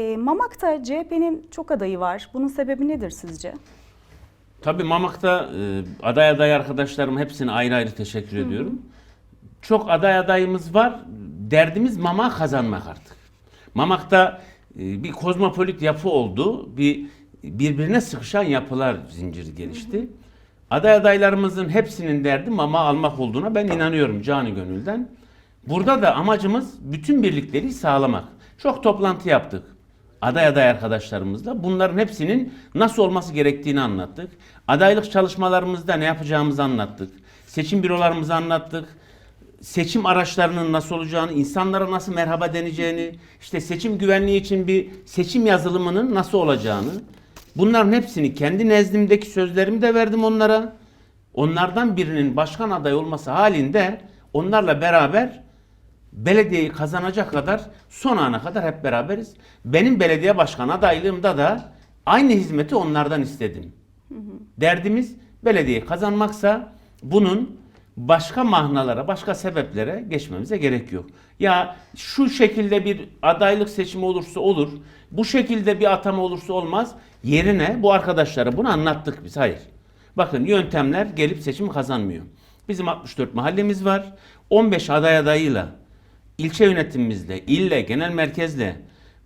E, Mamak'ta CHP'nin çok adayı var. Bunun sebebi nedir sizce? Tabii Mamak'ta e, aday aday arkadaşlarım hepsine ayrı ayrı teşekkür ediyorum. Çok aday adayımız var. Derdimiz Mamak'ı kazanmak artık. Mamak'ta e, bir kozmopolit yapı oldu. Bir birbirine sıkışan yapılar zinciri gelişti. Aday adaylarımızın hepsinin derdi mama almak olduğuna ben inanıyorum canı gönülden. Burada da amacımız bütün birlikleri sağlamak. Çok toplantı yaptık aday aday arkadaşlarımızla bunların hepsinin nasıl olması gerektiğini anlattık. Adaylık çalışmalarımızda ne yapacağımızı anlattık. Seçim bürolarımızı anlattık. Seçim araçlarının nasıl olacağını, insanlara nasıl merhaba deneceğini, işte seçim güvenliği için bir seçim yazılımının nasıl olacağını. Bunların hepsini kendi nezdimdeki sözlerimi de verdim onlara. Onlardan birinin başkan adayı olması halinde onlarla beraber belediyeyi kazanacak kadar son ana kadar hep beraberiz. Benim belediye başkan adaylığımda da aynı hizmeti onlardan istedim. Derdimiz belediyeyi kazanmaksa bunun başka mahnalara, başka sebeplere geçmemize gerek yok. Ya şu şekilde bir adaylık seçimi olursa olur, bu şekilde bir atama olursa olmaz. Yerine bu arkadaşlara bunu anlattık biz. Hayır. Bakın yöntemler gelip seçimi kazanmıyor. Bizim 64 mahallemiz var. 15 aday adayıyla ilçe yönetimimizle, ille, genel merkezle,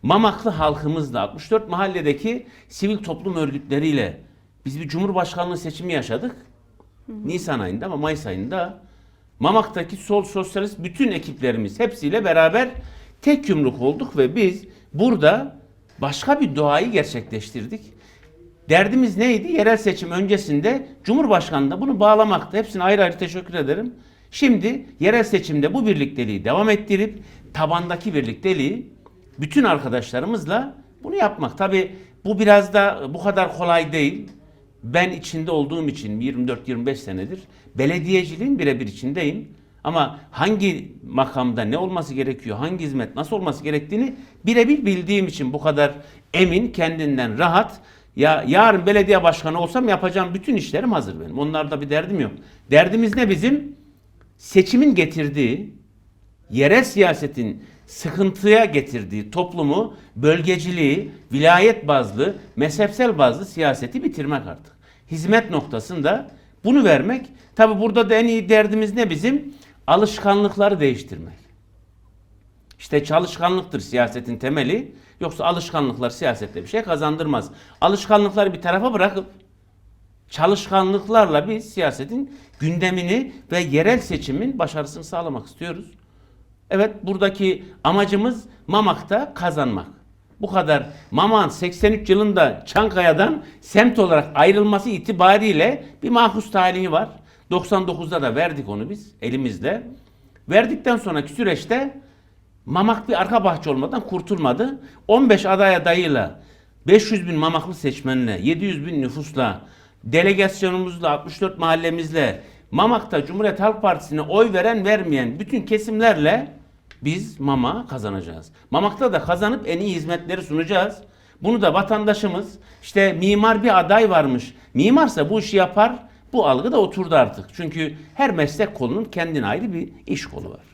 Mamaklı halkımızla, 64 mahalledeki sivil toplum örgütleriyle biz bir cumhurbaşkanlığı seçimi yaşadık. Nisan ayında ama Mayıs ayında Mamak'taki sol sosyalist bütün ekiplerimiz hepsiyle beraber tek yumruk olduk ve biz burada başka bir doğayı gerçekleştirdik. Derdimiz neydi? Yerel seçim öncesinde Cumhurbaşkanı'nda bunu bağlamakta. Hepsine ayrı ayrı teşekkür ederim. Şimdi yerel seçimde bu birlikteliği devam ettirip tabandaki birlikteliği bütün arkadaşlarımızla bunu yapmak. Tabi bu biraz da bu kadar kolay değil. Ben içinde olduğum için 24-25 senedir belediyeciliğin birebir içindeyim. Ama hangi makamda ne olması gerekiyor, hangi hizmet nasıl olması gerektiğini birebir bildiğim için bu kadar emin, kendinden rahat. Ya yarın belediye başkanı olsam yapacağım bütün işlerim hazır benim. Onlarda bir derdim yok. Derdimiz ne bizim? Seçimin getirdiği, yerel siyasetin sıkıntıya getirdiği toplumu, bölgeciliği, vilayet bazlı, mezhepsel bazlı siyaseti bitirmek artık. Hizmet noktasında bunu vermek. Tabi burada da en iyi derdimiz ne bizim? Alışkanlıkları değiştirmek. İşte çalışkanlıktır siyasetin temeli. Yoksa alışkanlıklar siyasette bir şey kazandırmaz. Alışkanlıkları bir tarafa bırakıp çalışkanlıklarla biz siyasetin gündemini ve yerel seçimin başarısını sağlamak istiyoruz. Evet buradaki amacımız Mamak'ta kazanmak. Bu kadar. Mamak'ın 83 yılında Çankaya'dan semt olarak ayrılması itibariyle bir mahpus talihi var. 99'da da verdik onu biz elimizle. Verdikten sonraki süreçte Mamak bir arka bahçe olmadan kurtulmadı. 15 aday adayıyla 500 bin Mamaklı seçmenle 700 bin nüfusla delegasyonumuzla 64 mahallemizle Mamak'ta Cumhuriyet Halk Partisi'ne oy veren vermeyen bütün kesimlerle biz Mama kazanacağız. Mamak'ta da kazanıp en iyi hizmetleri sunacağız. Bunu da vatandaşımız işte mimar bir aday varmış. Mimarsa bu işi yapar. Bu algı da oturdu artık. Çünkü her meslek kolunun kendine ayrı bir iş kolu var.